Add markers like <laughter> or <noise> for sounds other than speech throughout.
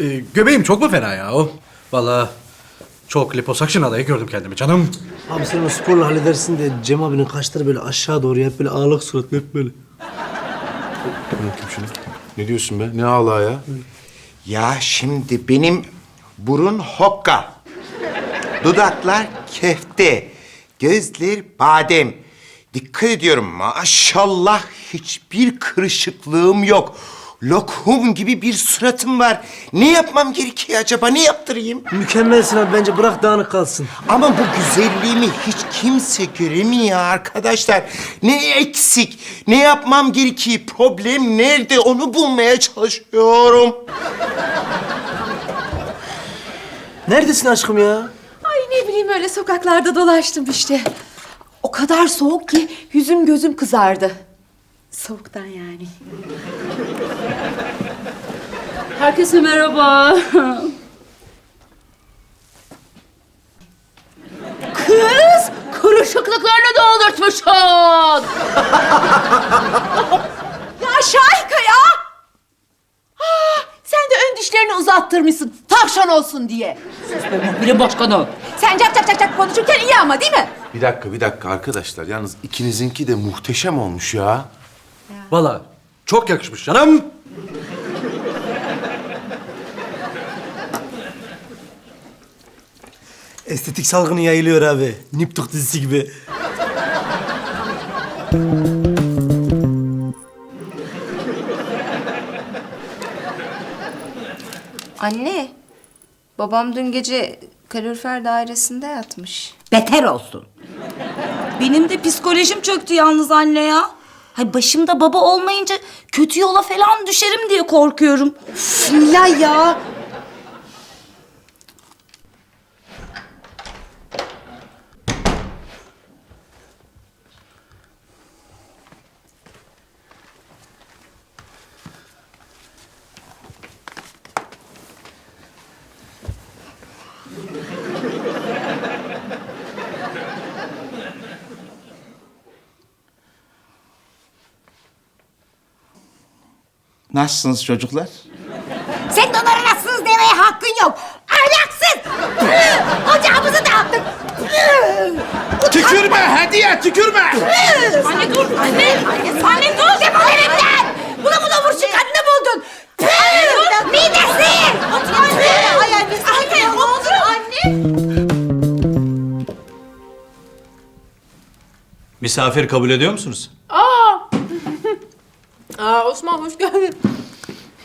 Ee, göbeğim çok mu fena ya o? Vallahi çok liposuction adayı gördüm kendimi canım. Abi sen o sporla halledersin de Cem abinin kaşları böyle aşağı doğru hep böyle ağlak suratlı hep böyle. Bırakayım şunu. Ne diyorsun be? Ne ağla ya? Ya şimdi benim burun hokka. Dudaklar kefte. Gözler badem. Dikkat ediyorum maşallah hiçbir kırışıklığım yok. Lokum gibi bir suratım var. Ne yapmam gerekiyor acaba? Ne yaptırayım? Mükemmelsin abi bence bırak dağınık kalsın. Ama bu güzelliğimi hiç kimse göremiyor arkadaşlar. Ne eksik, ne yapmam gerekiyor, problem nerede onu bulmaya çalışıyorum. Neredesin aşkım ya? Ay ne bileyim öyle sokaklarda dolaştım işte. O kadar soğuk ki yüzüm gözüm kızardı. Soğuktan yani. <laughs> Herkese merhaba. Kız, kırışıklıklarını doldurtmuşsun. <laughs> Ya Şahika ya! Ah, sen de ön dişlerini uzattırmışsın. Tavşan olsun diye. Biri başkanı. Sen cak cak cak cak konuşurken iyi ama değil mi? Bir dakika, bir dakika arkadaşlar. Yalnız ikinizinki de muhteşem olmuş ya. Vallahi çok yakışmış canım. Estetik salgını yayılıyor abi. Niptuk dizisi gibi. Anne, babam dün gece kalorifer dairesinde yatmış. Beter olsun. Benim de psikolojim çöktü yalnız anne ya. Hay başımda baba olmayınca kötü yola falan düşerim diye korkuyorum. Nilay ya. Nasılsınız çocuklar? Senin onlara nasılsınız demeye hakkın yok. Ahlaksız. Ocağımızı dağıttın. Püh! Tükürme hediye tükürme. Anne dur. Anne. Anne dur. Defol evimden. Bula bula vur şu kadını buldun. Midesi. Anne. Ay biz anne. Ne oldu anne? Misafir kabul ediyor musunuz? Aa Osman hoş geldin.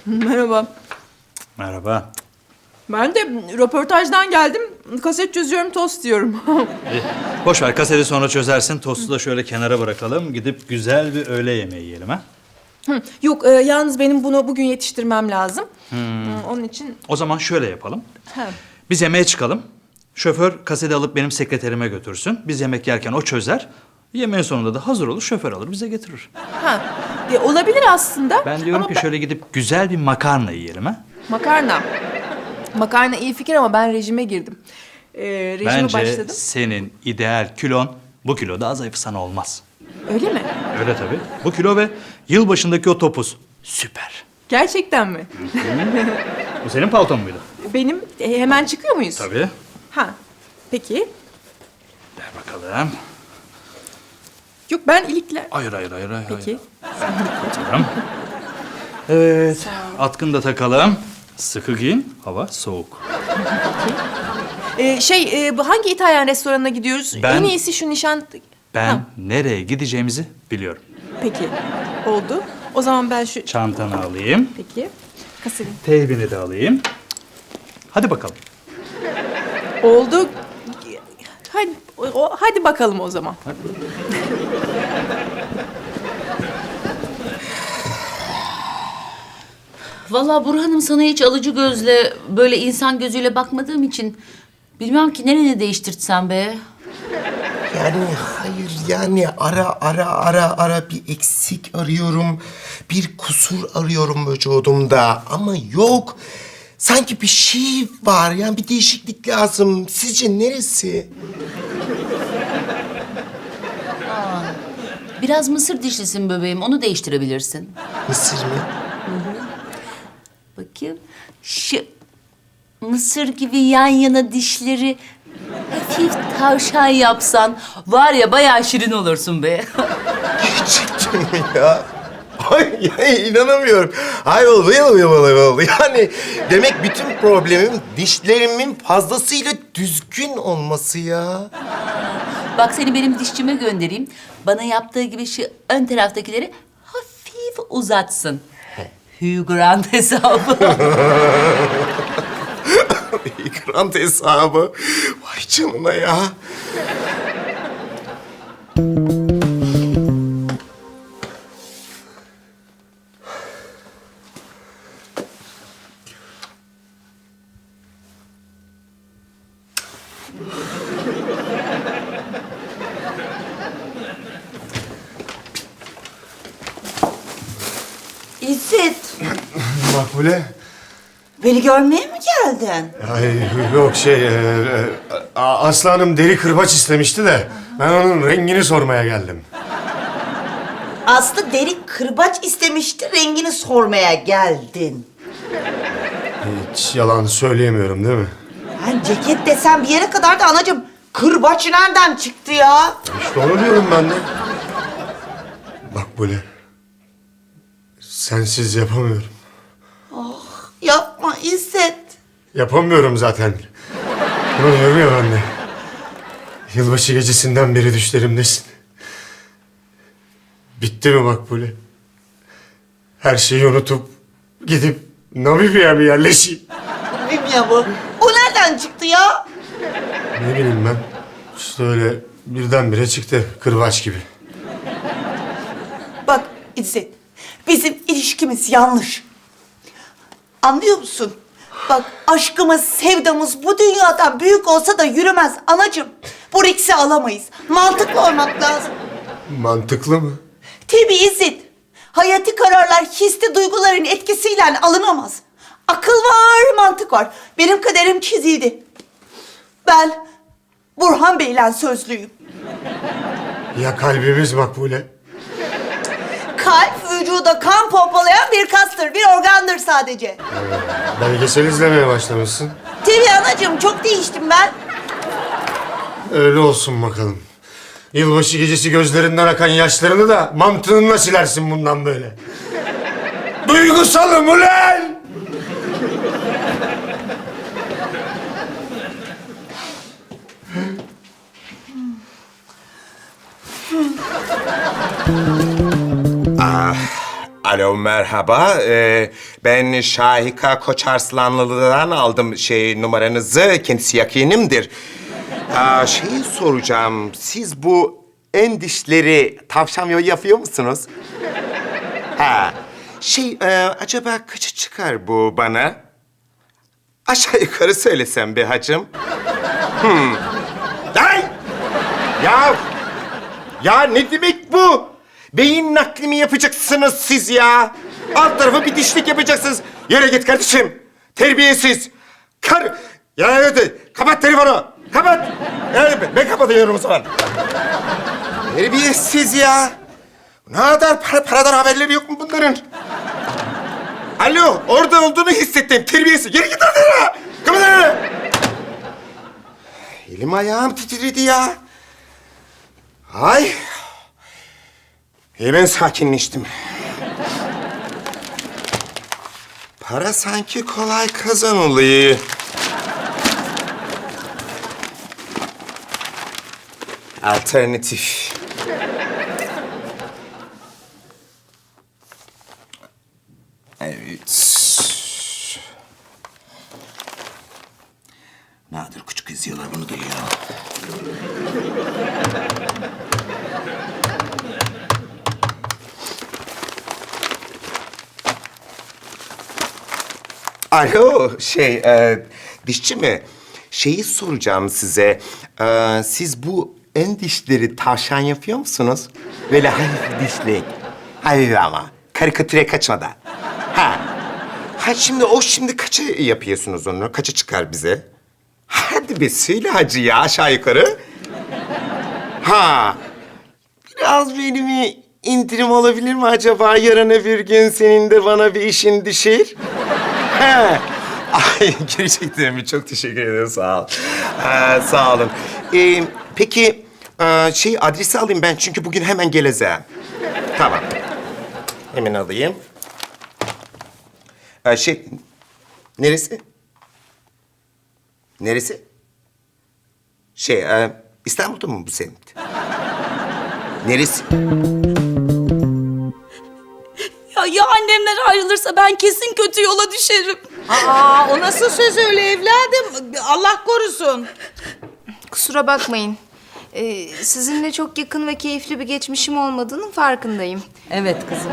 Merhaba. Merhaba. Ben de röportajdan geldim. Kaset çözüyorum, tost diyorum. <laughs> Boş ver kaseti sonra çözersin. Tostu da şöyle kenara bırakalım. Gidip güzel bir öğle yemeği yiyelim ha. Yok, e, yalnız benim bunu bugün yetiştirmem lazım. Hmm, Onun için... O zaman şöyle yapalım. Biz yemeğe çıkalım. Şoför kaseti alıp benim sekreterime götürsün. Biz yemek yerken o çözer. Yemeğin sonunda da hazır olur şoför alır bize getirir. Ha. E, olabilir aslında. Ben diyorum Ama ki şöyle gidip güzel bir makarna yiyelim ha. Makarna. Makarna iyi fikir ama ben rejime girdim. Ee, rejime Bence başladım. senin ideal kilon bu kilo daha zayıf sana olmaz. Öyle mi? Öyle tabii. Bu kilo ve yılbaşındaki o topuz. Süper. Gerçekten mi? Bu senin palton muydu? Benim e, hemen çıkıyor muyuz? Tabii. Ha. Peki. Ver bakalım. Yok ben ilikler. Hayır hayır hayır hayır. Peki. Tamam. Evet. Atkını da takalım. Sıkı giyin. Hava soğuk. Ee, şey e, bu hangi İtalyan restoranına gidiyoruz? Ben- En iyisi şu nişan... Ben Ha. nereye gideceğimizi biliyorum. Peki. Oldu. O zaman ben şu... Çantanı alayım. Peki. Kasayı. Teybini de alayım. Hadi bakalım. Oldu. Hadi, o- hadi bakalım o zaman. Vallahi Burhan'ım sana hiç alıcı gözle, böyle insan gözüyle bakmadığım için... Bilmem ki nereni değiştirtsem be. Yani hayır yani ara ara ara ara bir eksik arıyorum. Bir kusur arıyorum vücudumda ama yok. Sanki bir şey var yani bir değişiklik lazım. Sizce neresi? Biraz mısır dişlisin bebeğim, onu değiştirebilirsin. Mısır mı? Bakayım. Şu mısır gibi yan yana dişleri hafif tavşan yapsan var ya bayağı şirin olursun be. <laughs> Gerçekten mi ya? Ay inanamıyorum. Ay ol ay ol ay ol, ay ol. Yani demek bütün problemim dişlerimin fazlasıyla düzgün olması ya. Bak seni benim dişçime göndereyim. Bana yaptığı gibi şu ön taraftakileri hafif uzatsın. Hugh Grant <laughs> hesabı. <laughs> Grant hesabı. Vay canına ya. İzzet, <laughs> Makbule. beni görmeye mi geldin? Ay yok şey, e, e, A- Aslı Hanım deri kırbaç istemişti de ben onun rengini sormaya geldim. Aslı deri kırbaç istemişti, rengini sormaya geldin. Hiç yalan söyleyemiyorum değil mi? Ben ceket desem bir yere kadar da anacığım. Kırbaç nereden çıktı ya? İşte onu diyorum ben de. Makbule. Sensiz yapamıyorum. Yapma İzzet. Yapamıyorum zaten. Bunu diyorum ya ben de. Yılbaşı gecesinden beri düşlerimdesin. Bitti mi Makbule? Her şeyi unutup gidip Namibya'ya mı yerleşeyim? Bilmiyorum bu. O nereden çıktı ya? Ne bileyim ben. İşte öyle birdenbire çıktı kırbaç gibi. Bak İzzet, bizim ilişkimiz yanlış. Anlıyor musun? Bak aşkımız, sevdamız bu dünyadan büyük olsa da yürümez anacığım. Bu riksi alamayız. Mantıklı olmak lazım. Mantıklı mı? Tabii İzzet. Hayati kararlar hisli duyguların etkisiyle alınamaz. Akıl var, mantık var. Benim kaderim çizildi. Ben Burhan Bey'le sözlüyüm. Ya kalbimiz Makbule? Kalp vücuda kan pompalayan bir kastır, bir organdır sadece. Belgesel izlemeye başlamışsın. Tabii anacığım çok değiştim ben. Öyle olsun bakalım. Yılbaşı gecesi gözlerinden akan yaşlarını da mantığınla silersin bundan böyle. Duygusalım ulan! Alo merhaba. Ee, ben Şahika Koçarslanlı'dan aldım şey numaranızı. Kendisi yakinimdir. Aa, şeyi soracağım. Siz bu en dişleri tavşan yolu yapıyor musunuz? Ha. Şey e, acaba kaçı çıkar bu bana? Aşağı yukarı söylesem be hacım. Hmm. Ay! Ya! Ya ne demek bu? Beyin nakli mi yapacaksınız siz ya? Alt tarafı bir dişlik yapacaksınız. Yere git kardeşim. Terbiyesiz. Kar... Ya evet, kapat telefonu. Kapat. Ya, ben- ben kapatıyorum o zaman. Terbiyesiz ya. Ne kadar para, paradan haberleri yok mu bunların? Alo, orada olduğunu hissettim. Terbiyesiz. Geri git oradan. Kapat onu. Elim ayağım titredi ya. Ay. Hemen sakinleştim. Para sanki kolay kazanılıyor. Alternatif. Evet. Nadir küçük izliyorlar bunu da Alo, şey, e, dişçi mi? Şeyi soracağım size. E, siz bu en dişleri tavşan yapıyor musunuz? Böyle hafif dişlik. Hayır ama, karikatüre kaçmadan. Ha. Ha şimdi o şimdi kaça yapıyorsunuz onu? Kaça çıkar bize? Hadi be söyle hacı ya aşağı yukarı. Ha. Biraz benim bir indirim olabilir mi acaba? Yarın öbür gün senin de bana bir işin düşer. Ay gerçekten mi? Çok teşekkür ederim. Sağ ol. Ee, sağ olun. Ee, peki e, şey adresi alayım ben çünkü bugün hemen geleceğim. Tamam. Hemen alayım. Ee, şey neresi? Neresi? Şey e, İstanbul'da mı bu semt? Neresi? Annemler ayrılırsa ben kesin kötü yola düşerim. Aa, o nasıl söz öyle evladım? Allah korusun. Kusura bakmayın. Ee, sizinle çok yakın ve keyifli bir geçmişim olmadığının farkındayım. Evet kızım.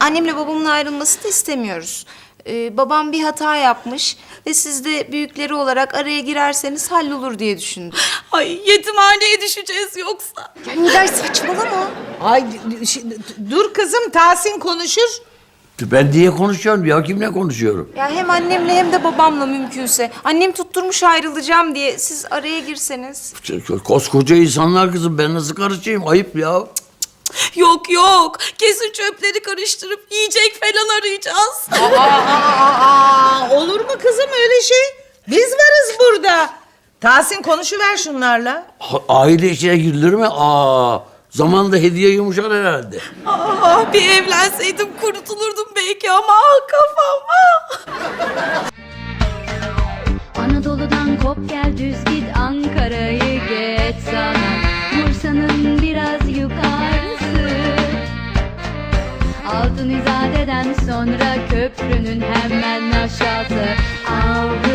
Annemle babamın ayrılmasını istemiyoruz. Ee, babam bir hata yapmış ve siz de büyükleri olarak araya girerseniz hallolur diye düşündüm. Ay yetimhaneye düşeceğiz yoksa. Ya Nilay saçmalama. Ay şi- dur kızım Tahsin konuşur. Ben niye konuşuyorum ya? Kimle konuşuyorum? Ya hem annemle hem de babamla mümkünse. Annem tutturmuş ayrılacağım diye siz araya girseniz. Koskoca insanlar kızım. Ben nasıl karışayım? Ayıp ya. Yok yok. Kesin çöpleri karıştırıp yiyecek falan arayacağız. Aa, aa, aa, olur mu kızım öyle şey? Biz varız burada. Tahsin konuşuver şunlarla. Ha- Aile işine girilir mi? Aa, zamanında hediye yumuşar herhalde. Ah bir evlenseydim kurtulurdum belki ama ah kafam ah. Anadolu'dan kop gel düz git Ankara'yı geç sana Bursa'nın biraz yukarısı Altın İzade'den sonra köprünün hemen aşağısı Avrupa